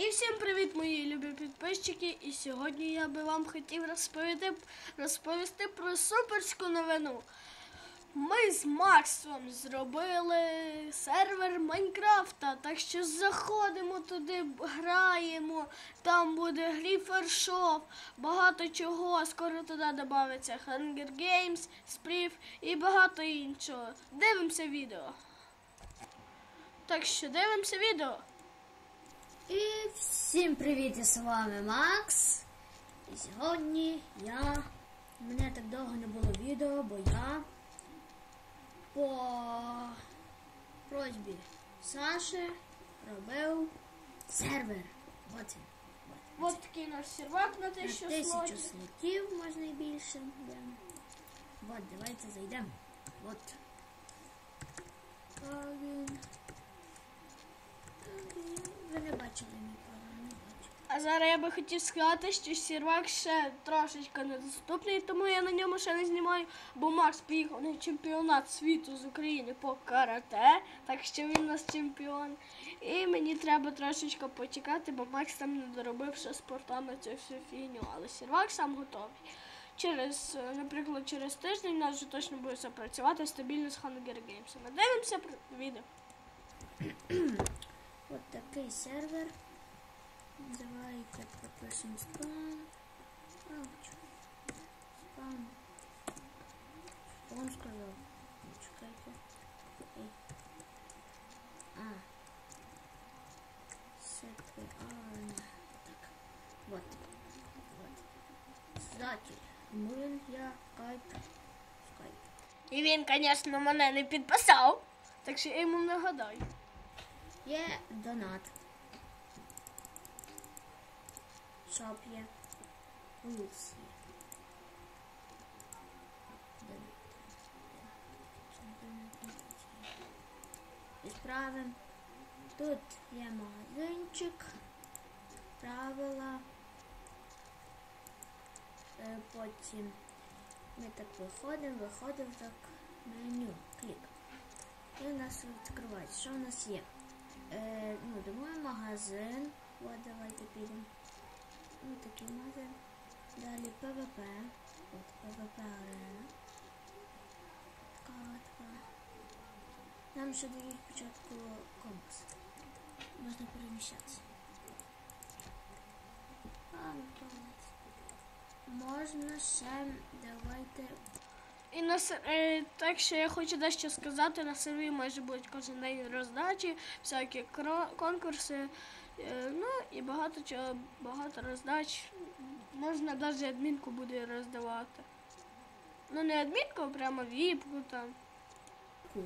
І всім привіт, мої любі підписчики. І сьогодні я би вам хотів розповісти, розповісти про суперську новину. Ми з Максом зробили сервер Майнкрафта, так що заходимо туди, граємо, там буде Гріфершоп, багато чого. Скоро туди додається Hunger Games, Сплів і багато іншого. Дивимося відео. Так що дивимося відео. І всім привіт, з вами Макс. І сьогодні я. У мене так довго не було відео, бо я по просьбі Саші робив сервер. От він. От такий наш сервак на На тисячу тисячу слотів. слотів можна і більше. Да. От, давайте зайдемо. От. Логін. Логін. А зараз я би хотів сказати, що сервак ще трошечки недоступний, тому я на ньому ще не знімаю, бо Макс поїхав на чемпіонат світу з України по карате, так що він у нас чемпіон. І мені треба трошечки почекати, бо Макс там не доробив ще спортами цю всю фігню, але сервак сам готовий. Через, е, наприклад, через тиждень у нас вже точно буде все працювати стабільно з Hunger Games. Ми дивимося відео. От такий сервер. Давайте пропишемо спам. Ауч. Спам. Спам сказав. Чекайте. А. Сетки. А. Так. Вот. Вот. Создатель. Мурин я. Кайп. Скайп. І він, звісно, мене не підписав, так що я йому нагадаю. Є донат. Шоп є. Рулс є. Тут є магазинчик. Правила. Е, Потім ми так виходимо, виходимо так меню. Клік. І у нас відкривається. Що у нас є? Е, ну, думаю, магазин. От давайте підемо. Ну, такий магазин. Далі ПВП. От ПВП арена. Картка. Нам ще дають спочатку компас. Можна переміщатися. А, ну. Можна ще давайте. І на е, так що я хочу дещо сказати, на серві майже будуть кожен день роздачі, всякі конкурси, е, ну і багато чого, багато роздач. Можна навіть адмінку буде роздавати. Ну не адмінку, а прямо віпку там. Е,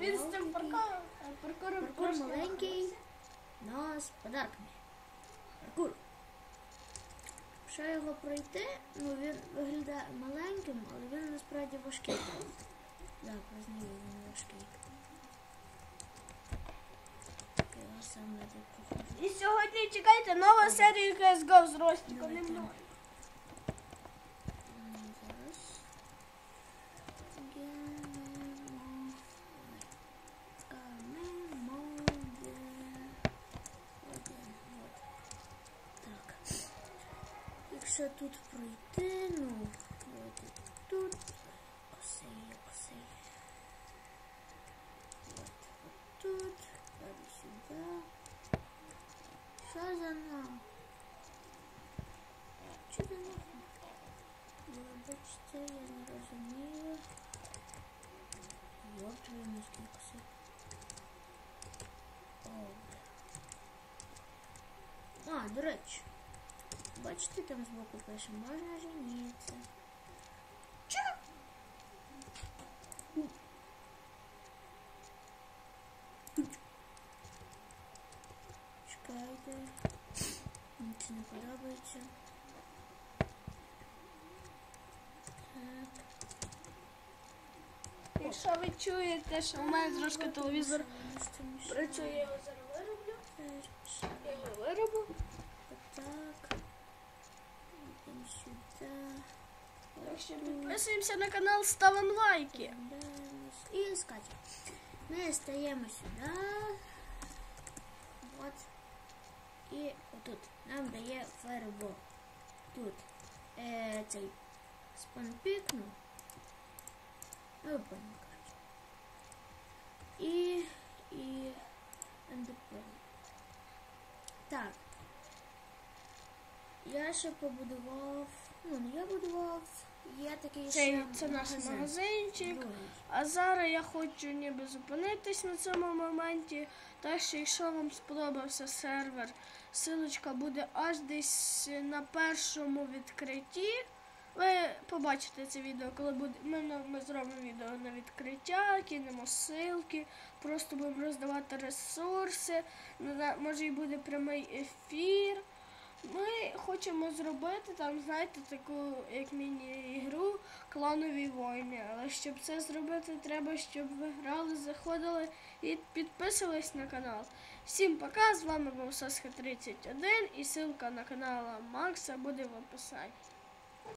Він з цим паркуром, паркуром Паркур маленький, но з подарками. Паркур. Якщо його пройти, ну він виглядає маленьким, але він насправді важкий. Так, визнаю, він важкий. І сьогодні чекайте нова серія CSGO з Ростіком. Якщо тут пройти, ну, давайте тут. Косий, косий. От, от тут. Далі сюди. Що за нам? Що за нахуй? Вибачте, я не розумію. Йоп, твою наскільки все. О. А, до речі. Бачите, там збоку пише, можна жениться. Чо? Чекайте. Мені це не подобається. Так. Якщо ви чуєте, що у мене трошки телевізор працює, зараз вироблю. Я його вироблю. Так. Идем сюда. Що на канал, ставимо лайки. І искать. Ми стаємо сюди. нам дає фаербол. Тут е, цей спанпікну. Опа, коротше. І. і. ендерпен. Так. Я ще побудував. Ну, не я будував. Є такий Це, це наш магазинчик. А зараз я хочу ніби зупинитись на цьому моменті. Так що, якщо вам сподобався сервер, силочка буде аж десь на першому відкритті. Ви побачите це відео, коли буде. Ми, на- ми зробимо відео на відкриття, кинемо ссылки, просто будемо роздавати ресурси. Може і буде прямий ефір. Ми хочемо зробити там, знаєте, таку як міні-ігру кланові війни. Але щоб це зробити, треба, щоб ви грали, заходили і підписувались на канал. Всім пока! З вами був Саска 31 і ссылка на канал Макса буде в описанні.